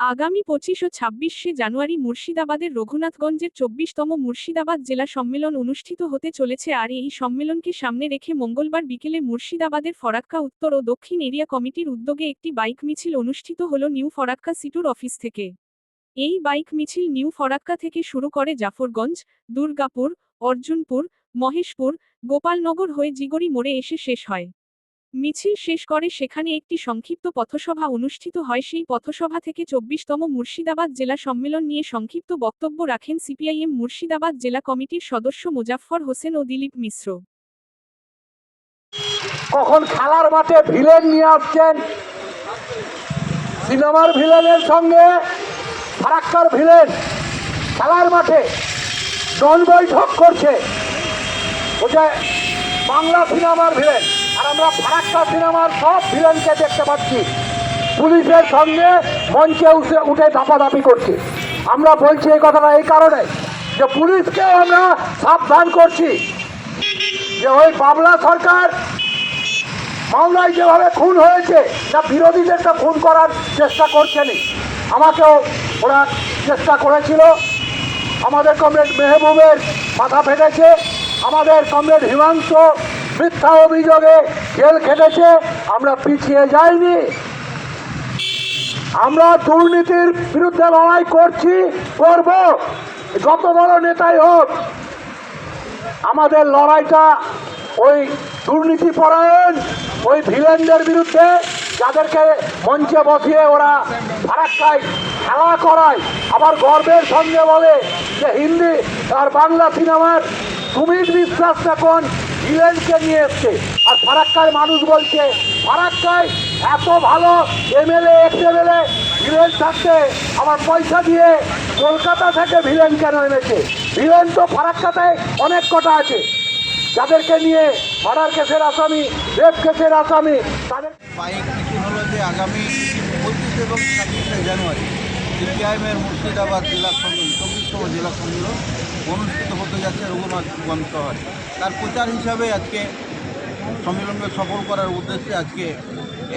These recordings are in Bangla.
আগামী পঁচিশ ও ছাব্বিশে জানুয়ারি মুর্শিদাবাদের রঘুনাথগঞ্জের চব্বিশতম মুর্শিদাবাদ জেলা সম্মেলন অনুষ্ঠিত হতে চলেছে আর এই সম্মেলনকে সামনে রেখে মঙ্গলবার বিকেলে মুর্শিদাবাদের ফরাক্কা উত্তর ও দক্ষিণ এরিয়া কমিটির উদ্যোগে একটি বাইক মিছিল অনুষ্ঠিত হল নিউ ফরাক্কা সিটুর অফিস থেকে। এই বাইক মিছিল নিউ ফরাক্কা থেকে শুরু করে জাফরগঞ্জ, দুর্গাপুর, অর্জুনপুর, মহেশপুর, গোপালনগর হয়ে জিগরি মোড়ে এসে শেষ হয়। মিছিল শেষ করে সেখানে একটি সংক্ষিপ্ত পথসভা অনুষ্ঠিত হয়। সেই পথসভা থেকে চব্বিশতম মুর্শিদাবাদ জেলা সম্মেলন নিয়ে সংক্ষিপ্ত বক্তব্য রাখেন সিপিআইএম মুর্শিদাবাদ জেলা কমিটির সদস্য মুজাফফর হোসেন ও দিলীপ মিশ্র। কখন খেলার মাঠে ভিলেন নিয়ে আসছেন? সিনেমার ভিলেনের সঙ্গে ফারাক্কার ভিলেন খেলার মাঠে দল বৈঠক করছে। ওটা বাংলা সিনেমার ভিলেন। আর আমরা ফারাক্কা সিনেমার সব ভিলেনকে দেখতে পাচ্ছি। পুলিশের সঙ্গে মঞ্চে উঠে উঠে দাপাদাপি করছে। আমরা বলছি এই কথাটা এই কারণে যে পুলিশকে আমরা সাবধান করছি। যে ওই বাংলা সরকার মামলায় যেভাবে খুন হয়েছে, না বিরোধীদেরটা খুন করার চেষ্টা করছেনই। আমাকেও ওরা চেষ্টা করেছিল। আমাদের কমরেড মেহবুবের মাথা ফেটেছে। আমাদের কমরেড হিমাংশ মিথ্যা অভিযোগে জেল খেটেছে, আমরা পিছিয়ে যাইনি। আমরা দুর্নীতির বিরুদ্ধে লড়াই করছি, করব, যত বড় নেতাই হোক। আমাদের লড়াইটা ওই দুর্নীতি পরায়ণ, ওই ভিলেনদের বিরুদ্ধে, যাদেরকে মঞ্চে বসিয়ে ওরা ফারাক্কায় খেলা করায়। আবার গর্বের সঙ্গে বলে যে হিন্দি আর বাংলা সিনেমার সুমিত বিশ্বাস এখন ভিলেনকে নিয়ে এসছে। আর ফারাক্কায় মানুষ বলছে, ফারাক্কায় এত ভালো এমএলএ, এক্স এমএলএ ভিলেন থাকতে আমার পয়সা দিয়ে কলকাতা থেকে ভিলেন কেন এনেছে? ভিলেন তো ফারাক্কাতে অনেক কটা আছে। যাদেরকে নিয়ে মার্ডার কেসের আসামি, রেপ কেসের আসামি, তাদের যে আগামী পঁচিশ এবং ছাব্বিশে জানুয়ারি, সিপিআইএমের মুর্শিদাবাদ জেলা সম্মেলন চব্বিশতম জেলা সম্মেলন। অনুষ্ঠিত হতে যাচ্ছে রঘুনাথগঞ্জ শহরে। তার প্রচার হিসাবে আজকে সম্মেলনকে সফল করার উদ্দেশ্যে আজকে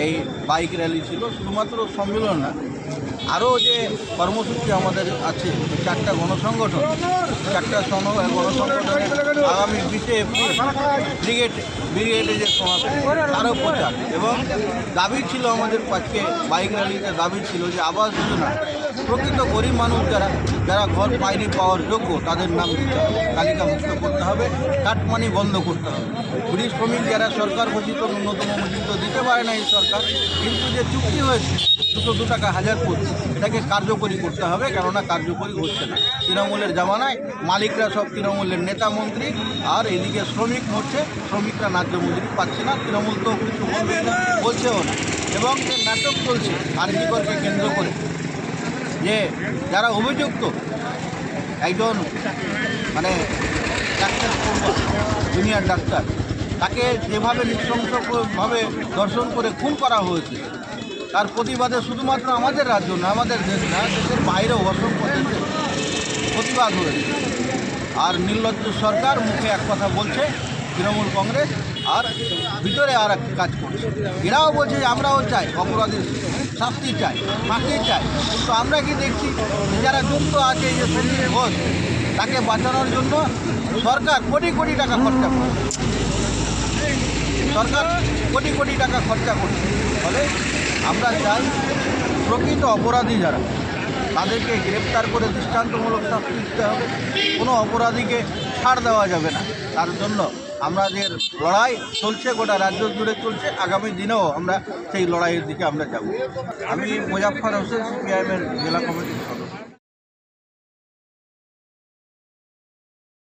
এই বাইক র্যালি ছিল। শুধুমাত্র সম্মেলন না, আরও যে কর্মসূচি আমাদের আছে, চারটা গণসংগঠন, চারটা গণসংগঠনের আগামী বিশে এপ্রিল ব্রিগেড ব্রিগেডে যে সমাবেশ তারও প্রচার। এবং দাবি ছিল আমাদের আজকে বাইক র্যালিতে, দাবি ছিল যে আবাস যোজনা প্রকৃত গরিব মানুষ যারা যারা ঘর পায়নি পাওয়ার যোগ্য, তাদের নাম দিতে হবে তালিকাভুক্ত করতে হবে, কাটমানি বন্ধ করতে হবে। পুলিশ শ্রমিক যারা সরকার ঘোষিত ন্যূনতম মজুরি তো দিতে পারে না এই সরকার, কিন্তু যে চুক্তি হয়েছে, দুশো দু টাকা হাজার ফুট এটাকে কার্যকরী করতে হবে, কেননা কার্যকরী হচ্ছে না। তৃণমূলের জামানায় মালিকরা সব তৃণমূলের নেতা মন্ত্রী, আর এদিকে শ্রমিক মরছে, শ্রমিকরা ন্যায্য মজুরি পাচ্ছে না, তৃণমূল তো কিছু বলছেও না। এবং যে নাটক চলছে আরজিকরকে কেন্দ্র করে যে যারা অভিযুক্ত, একজন মানে ডাক্তার, জুনিয়র ডাক্তার, তাকে যেভাবে নৃশংসভাবে দর্শন করে খুন করা হয়েছে, তার প্রতিবাদে শুধুমাত্র আমাদের রাজ্য না, আমাদের দেশ না, দেশের বাইরেও অসংখ্য দেশে প্রতিবাদ হয়েছে। আর নির্লজ্জ সরকার মুখে এক কথা বলছে, তৃণমূল কংগ্রেস আর ভিতরে আর কাজ করছে। এরাও বলছে যে আমরাও চাই, অপরাধের শাস্তি চাই ফাঁকি চাই। কিন্তু আমরা কি দেখছি যারা যুক্ত আছে যে সঞ্জীব ঘোষ, তাকে বাঁচানোর জন্য সরকার কোটি কোটি টাকা খরচা করে সরকার কোটি কোটি টাকা খরচা করছে। ফলে আমরা চাই প্রকৃত অপরাধী যারা, তাদেরকে গ্রেপ্তার করে দৃষ্টান্তমূলক শাস্তি দিতে হবে। কোনো অপরাধীকে ছাড় দেওয়া যাবে না। তার জন্য আমাদের লড়াই চলছে, গোটা রাজ্য জুড়ে চলছে। আগামী দিনেও আমরা সেই লড়াইয়ের দিকে আমরা যাব। আমি মুজাফর হোসেন সিপিআইএমের জেলা কমিটির সদস্য।